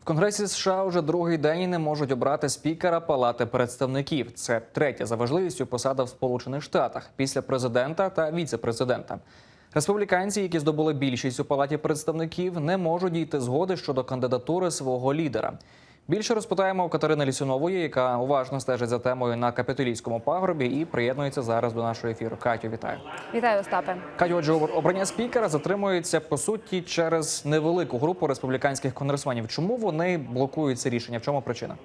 В Конгресі США вже другий день не можуть обрати спікера Палати представників. Це третя за важливістю посада в Сполучених Штатах після президента та віце-президента. Республіканці, які здобули більшість у палаті представників, не можуть дійти згоди щодо кандидатури свого лідера. Більше розпитаємо у Катерини Лісюнової, яка уважно стежить за темою на капітолійському пагорбі і приєднується зараз до нашого ефіру. Катю, вітаю. Вітаю, Остапе. Катю, отже, обрання спікера затримується по суті через невелику групу республіканських конгресменів. Чому вони блокують це рішення? В чому причина?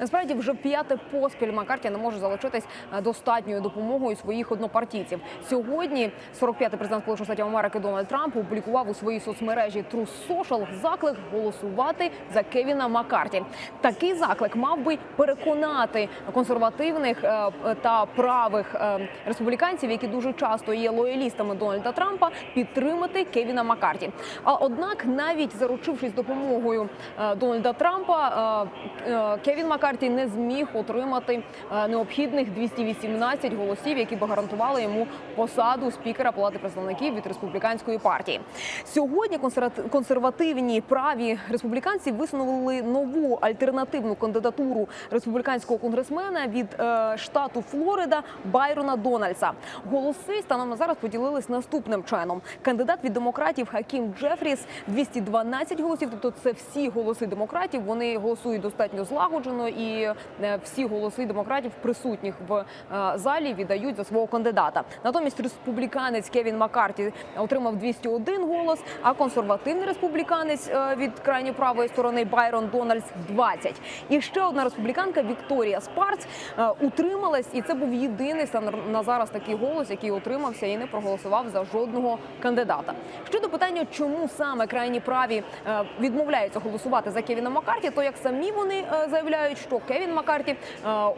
Насправді вже п'яте поспіль Маккарті не може залучитись е, достатньою допомогою своїх однопартійців. Сьогодні 45-й президент Сполучених Штатів Америки Дональд Трамп опублікував у своїй соцмережі True Social заклик голосувати за Кевіна Маккарті. Такий заклик мав би переконати консервативних е, та правих е, республіканців, які дуже часто є лоялістами Дональда Трампа, підтримати Кевіна Маккарті. А однак, навіть заручившись допомогою Дональда Трампа, Кевін Маккарті не зміг отримати е, необхідних 218 голосів, які би гарантували йому посаду спікера Палати представників від республіканської партії. Сьогодні консервати- консервативні праві республіканці висунули нову альтернативну кандидатуру республіканського конгресмена від е, штату Флорида Байрона Дональдса. Голоси станом на зараз поділились наступним чином. Кандидат від демократів Хакім Джефріс 212 голосів. Тобто це всі голоси демократів. Вони голосують достатньо злагоджено, і е, всі голоси демократів присутніх в е, залі віддають за свого кандидата. Натомість республіканець Кевін Маккарті отримав 201 голос, а консервативний республіканець е, від крайньої правої сторони Байрон Дональдс 20. І ще одна республіканка Вікторія Спарц утрималась, і це був єдиний на зараз такий голос, який утримався і не проголосував за жодного кандидата. Щодо питання, чому саме крайні праві відмовляються голосувати за Кевіна Маккарті, то як самі вони заявляють, що Кевін Маккарті е,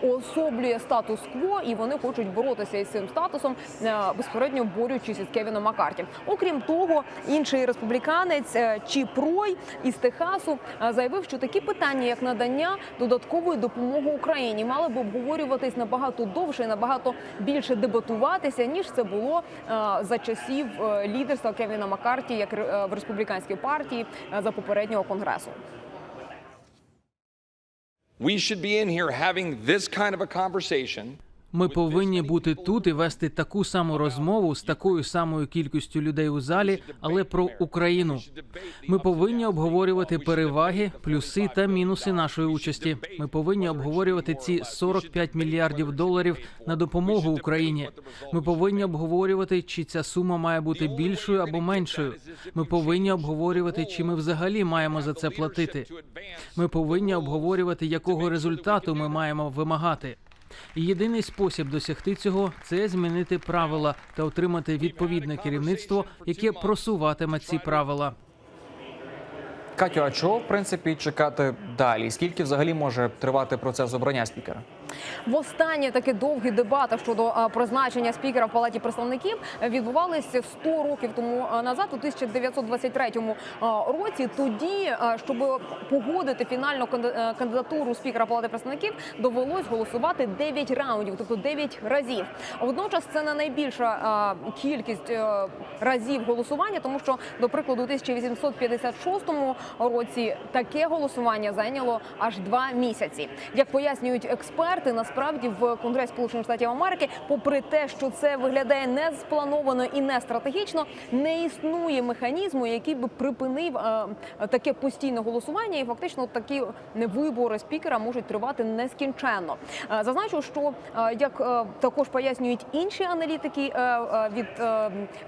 уособлює статус-кво, і вони хочуть боротися із цим статусом, е, безпосередньо борючись із Кевіном Маккарті. Окрім того, інший республіканець е, Чіп Рой із Техасу заявив, що такі питання, як надання додаткової допомоги Україні, мали б обговорюватись набагато довше і набагато більше дебатуватися, ніж це було за часів лідерства Кевіна Маккарті, як в республіканській партії за попереднього конгресу. We should be in here having this kind of a conversation. Ми повинні бути тут і вести таку саму розмову з такою самою кількістю людей у залі, але про Україну. Ми повинні обговорювати переваги, плюси та мінуси нашої участі. Ми повинні обговорювати ці 45 мільярдів доларів на допомогу Україні. Ми повинні обговорювати, чи ця сума має бути більшою або меншою. Ми повинні обговорювати, чи ми взагалі маємо за це платити. Ми повинні обговорювати, якого результату ми маємо вимагати. І єдиний спосіб досягти цього це змінити правила та отримати відповідне керівництво, яке просуватиме ці правила. Катю, а чого в принципі чекати далі? Скільки взагалі може тривати процес обрання спікера? Востаннє такі довгі дебати щодо призначення спікера в палаті представників відбувалися 100 років тому назад, у 1923 е, році. Тоді, щоб погодити фінальну канди- кандидатуру спікера палати представників, довелось голосувати 9 раундів, тобто 9 разів. Водночас це не найбільша кількість е, разів голосування, тому що, до прикладу, у 1856 році таке голосування зайняло аж два місяці. Як пояснюють експерти, насправді в Конгресі Сполучених Штатів Америки, попри те, що це виглядає не сплановано і не стратегічно, не існує механізму, який би припинив е, таке постійне голосування, і фактично такі вибори спікера можуть тривати нескінченно. Е, Зазначу, що е, як також пояснюють інші аналітики від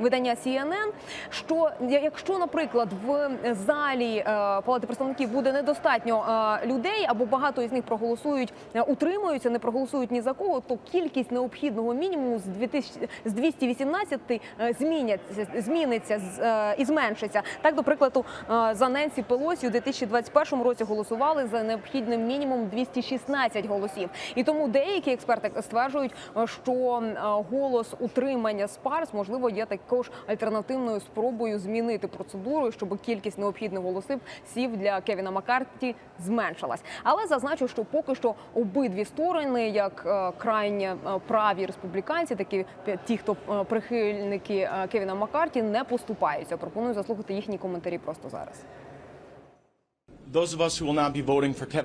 видання CNN, що якщо, наприклад, в залі палати представників буде недостатньо людей, або багато із них проголосують, е, утримуються, не проголосують ні за кого, то кількість необхідного мінімуму з 2000, з 218 е, зміняться, зміниться е, і зменшиться. Так, до прикладу, е, за Ненсі Пелосі у 2021 році голосували за необхідним мінімум 216 голосів. І тому деякі експерти стверджують, е, що е, голос утримання Спарс можливо є також альтернативною спробою змінити процедуру, щоб кількість необхідних голосів сів для Кевіна Маккарті зменшилась. Але зазначу, що поки що обидві сторони, як е, крайні е, праві республіканці, такі ті, хто е, прихильники Кевіна Маккарті, не поступаються. Пропоную заслухати їхні коментарі просто зараз.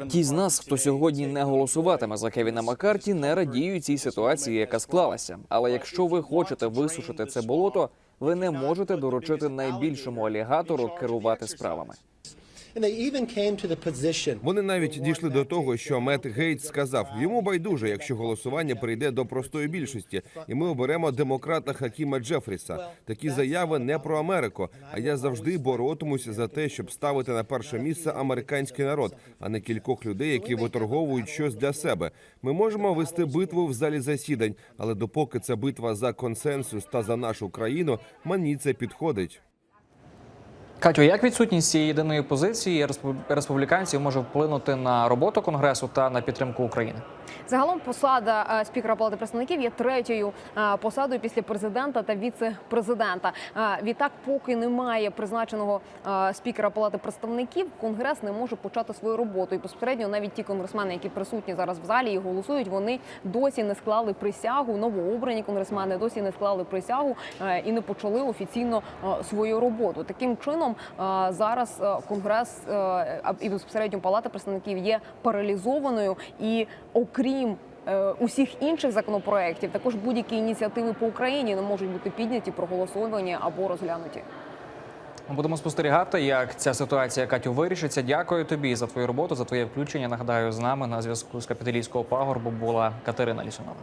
Ті з нас, хто сьогодні не голосуватиме за Кевіна Маккарті, не радіють цій ситуації, яка склалася. Але якщо ви хочете висушити це болото, ви не можете доручити найбільшому алігатору керувати справами. Вони навіть дійшли до того, що Мет Гейтс сказав йому байдуже, якщо голосування прийде до простої більшості, і ми оберемо демократа Хакіма Джефріса. Такі заяви не про Америку. А я завжди боротимуся за те, щоб ставити на перше місце американський народ, а не кількох людей, які виторговують щось для себе. Ми можемо вести битву в залі засідань, але допоки це битва за консенсус та за нашу країну, мені це підходить. Катю, як відсутність цієї єдиної позиції респу- республіканців може вплинути на роботу конгресу та на підтримку України? Загалом посада е, спікера Палати представників є третьою е, посадою після президента та віце-президента. Е, Відтак, поки немає призначеного спікера Палати представників, конгрес не може почати свою роботу. І безпосередньо навіть ті конгресмени, які присутні зараз в залі і голосують, вони досі не склали присягу. Новообрані конгресмени досі не склали присягу і не почали офіційно свою роботу. Таким чином зараз е, конгрес е, і безпосередньо Палата представників є паралізованою і окрім. е, Усіх інших законопроєктів також будь-які ініціативи по Україні не можуть бути підняті, проголосовані або розглянуті. Ми Будемо спостерігати, як ця ситуація Катю вирішиться. Дякую тобі за твою роботу, за твоє включення. Нагадаю, з нами на зв'язку з капіталійського пагорбу була Катерина Лісунова.